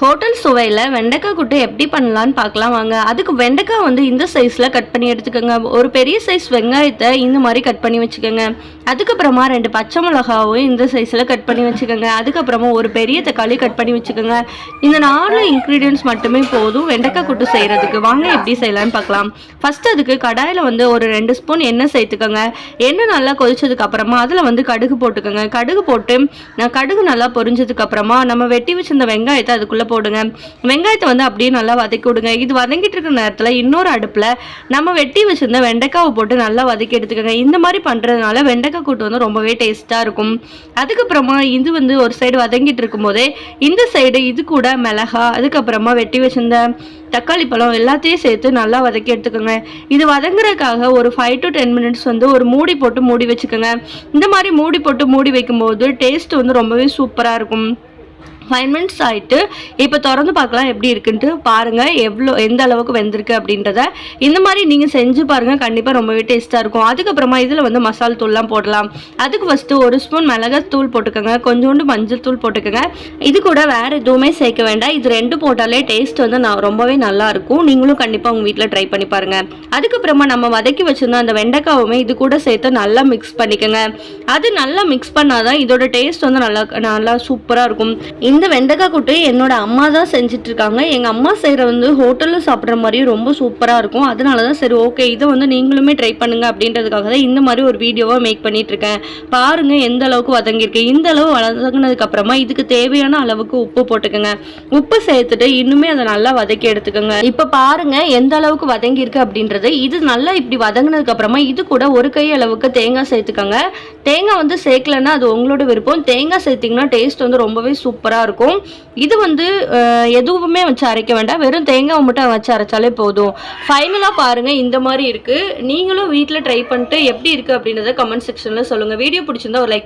Hotel சுவையில் வெண்டைக்காய் குட்டை எப்படி பண்ணலான்னு பார்க்கலாம் வாங்க. அதுக்கு வெண்டைக்காய் வந்து இந்த சைஸில் கட் பண்ணி எடுத்துக்கோங்க. ஒரு பெரிய சைஸ் வெங்காயத்தை இந்த மாதிரி கட் பண்ணி வச்சுக்கோங்க. அதுக்கப்புறமா ரெண்டு பச்சை மிளகாவும் இந்த சைஸில் கட் பண்ணி வச்சுக்கோங்க. அதுக்கப்புறமா ஒரு பெரிய தக்காளி கட் பண்ணி வச்சுக்கோங்க. இந்த நாலு இன்க்ரீடியன்ஸ் மட்டுமே போதும் வெண்டைக்காய் குட்டு செய்கிறதுக்கு வாங்க எப்படி செய்யலான்னு பார்க்கலாம். ஃபஸ்ட்டு அதுக்கு கடாயில் வந்து ஒரு ரெண்டு ஸ்பூன் எண்ணெய் சேர்த்துக்கோங்க. எண்ணெய் நல்லா கொதிச்சதுக்கு அப்புறமா அதில் வந்து கடுகு போட்டுக்கோங்க. கடுகு போட்டு நான் கடுகு நல்லா பொரிஞ்சதுக்கு அப்புறமா நம்ம வெட்டி வச்சிருந்த வெங்காயத்தை அதுக்குள்ளே போடுங்க. வெங்காயத்தை வந்து அப்படியே நல்லா வதக்கி விடுங்க. இது வதங்கிட்டு இருக்கிற நேரத்தில் இன்னொரு அடுப்பில் நம்ம வெட்டி வச்சிருந்த வெண்டைக்காவை போட்டு நல்லா வதக்கி எடுத்துக்கோங்க. இந்த மாதிரி பண்ணுறதுனால வெண்டைக்காய் கூட்டு வந்து ரொம்பவே டேஸ்ட்டாக இருக்கும். அதுக்கப்புறமா இது வந்து ஒரு சைடு வதங்கிட்டு இருக்கும்போதே இந்த சைடு இது கூட மிளகா அதுக்கப்புறமா வெட்டி வச்சிருந்த தக்காளி பழம் எல்லாத்தையும் சேர்த்து நல்லா வதக்கி எடுத்துக்கோங்க. இது வதங்குறதுக்காக ஒரு ஃபைவ் டு டென் மினிட்ஸ் வந்து ஒரு மூடி போட்டு மூடி வச்சுக்கோங்க. இந்த மாதிரி மூடி போட்டு மூடி வைக்கும்போது டேஸ்ட் வந்து ரொம்பவே சூப்பராக இருக்கும். ஃபைவ் மினிட்ஸ் ஆகிட்டு இப்போ திறந்து பார்க்கலாம் எப்படி இருக்குன்ட்டு பாருங்கள் எவ்வளோ எந்த அளவுக்கு வெந்திருக்கு அப்படின்றத. இந்த மாதிரி நீங்கள் செஞ்சு பாருங்கள் கண்டிப்பாக ரொம்பவே டேஸ்ட்டாக இருக்கும். அதுக்கப்புறமா இதில் வந்து மசால் தூள்லாம் போடலாம். அதுக்கு ஃபஸ்ட்டு ஒரு ஸ்பூன் மிளகாத்தூள் போட்டுக்கோங்க. கொஞ்சோண்டு மஞ்சள் தூள் போட்டுக்கோங்க. இது கூட வேறு எதுவுமே சேர்க்க வேண்டாம். இது ரெண்டு போட்டாலே டேஸ்ட் வந்து நான் ரொம்பவே நல்லாயிருக்கும் நீங்களும் கண்டிப்பாக உங்கள் வீட்டில் ட்ரை பண்ணி பாருங்கள் அதுக்கப்புறமா நம்ம வதக்கி வச்சுருந்தோம் அந்த வெண்டைக்காவுமே இது கூட சேர்த்து நல்லா மிக்ஸ் பண்ணிக்கோங்க. அது நல்லா மிக்ஸ் பண்ணாதான் இதோட டேஸ்ட் வந்து நல்லா நல்லா சூப்பராக இருக்கும். இந்த வெண்டைக்காய் கூட்டு என்னோட அம்மா தான் செஞ்சுட்டு இருக்காங்க எங்கள் அம்மா செய்கிற வந்து ஹோட்டலில் சாப்பிட்ற மாதிரியும் ரொம்ப சூப்பராக இருக்கும். அதனால தான் சரி ஓகே இதை வந்து நீங்களுமே ட்ரை பண்ணுங்க அப்படின்றதுக்காக தான் இந்த மாதிரி ஒரு வீடியோவாக மேக் பண்ணிட்டு இருக்கேன் பாருங்க எந்த அளவுக்கு வதங்கியிருக்கு. இந்த அளவு வதங்கினதுக்கு அப்புறமா இதுக்கு தேவையான அளவுக்கு உப்பு போட்டுக்கோங்க. உப்பு சேர்த்துட்டு இன்னுமே அதை நல்லா வதக்கி எடுத்துக்கோங்க. இப்போ பாருங்க எந்த அளவுக்கு வதங்கியிருக்கு அப்படின்றது. இது நல்லா இப்படி வதங்கினதுக்கு அப்புறமா இது கூட ஒரு கை அளவுக்கு தேங்காய் சேர்த்துக்கோங்க. தேங்காய் வந்து சேர்க்கலன்னா அது உங்களோட விருப்பம். தேங்காய் சேர்த்திங்கன்னா டேஸ்ட் வந்து ரொம்பவே சூப்பராக இருக்கும். இது வந்து எதுவுமே வச்சு அரைக்க வேண்டாம். வெறும் தேங்காய் மட்டும் வச்சு அரைச்சாலே போதும். ஃபைனலாக பாருங்கள் இந்த மாதிரி இருக்குது நீங்களும் வீட்டில் ட்ரை பண்ணிட்டு எப்படி இருக்குது அப்படின்றத கமெண்ட் செக்ஷனில் சொல்லுங்கள் வீடியோ பிடிச்சிருந்தா ஒரு லைக்